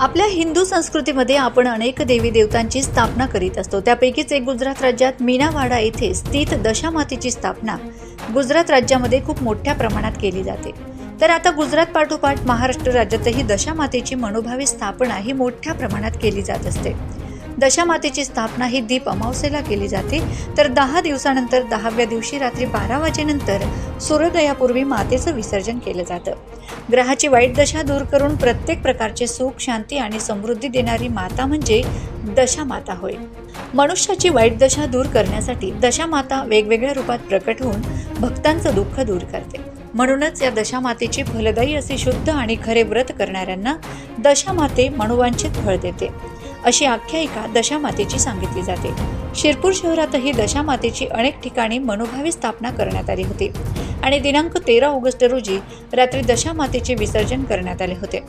आपल्या हिंदू संस्कृतीमध्ये आपण अनेक देवी देवतांची स्थापना करीत असतो. त्यापैकीच एक गुजरात राज्यात मीनावाडा येथे स्थित दशामातेची स्थापना गुजरात राज्यामध्ये खूप मोठ्या प्रमाणात केली जाते. तर आता गुजरात पाठोपाठ महाराष्ट्र राज्यातही दशामातेची मनोभावी स्थापना ही मोठ्या प्रमाणात केली जात असते. दशामातेची स्थापना ही दीप अमावस्येला केली जाते. तर दहा दिवसानंतर दहाव्या दिवशी रात्री बारा वाजेनंतर सूर्योदयापूर्वी मातेचं विसर्जन केलं जातं. ग्रहाची वाईट दशा दूर करून प्रत्येक प्रकारचे सुख शांती आणि समृद्धी देणारी माता म्हणजे दशामाता होय. मनुष्याची वाईट दशा दूर करण्यासाठी दशामाता वेगवेगळ्या रूपात प्रकट होऊन भक्तांचं दुःख दूर करते. म्हणूनच या दशामातेची फलदायी असे शुद्ध आणि खरे व्रत करणाऱ्यांना दशामाते मनोवांछित फळ देते. अशी आख्यायिका दशामातेची सांगितली जाते. शिरपूर शहरातही दशामातेची अनेक ठिकाणी मनोभावी स्थापना करण्यात आली होती. आणि दिनांक तेरा ऑगस्ट रोजी रात्री दशामातेचे विसर्जन करण्यात आले होते.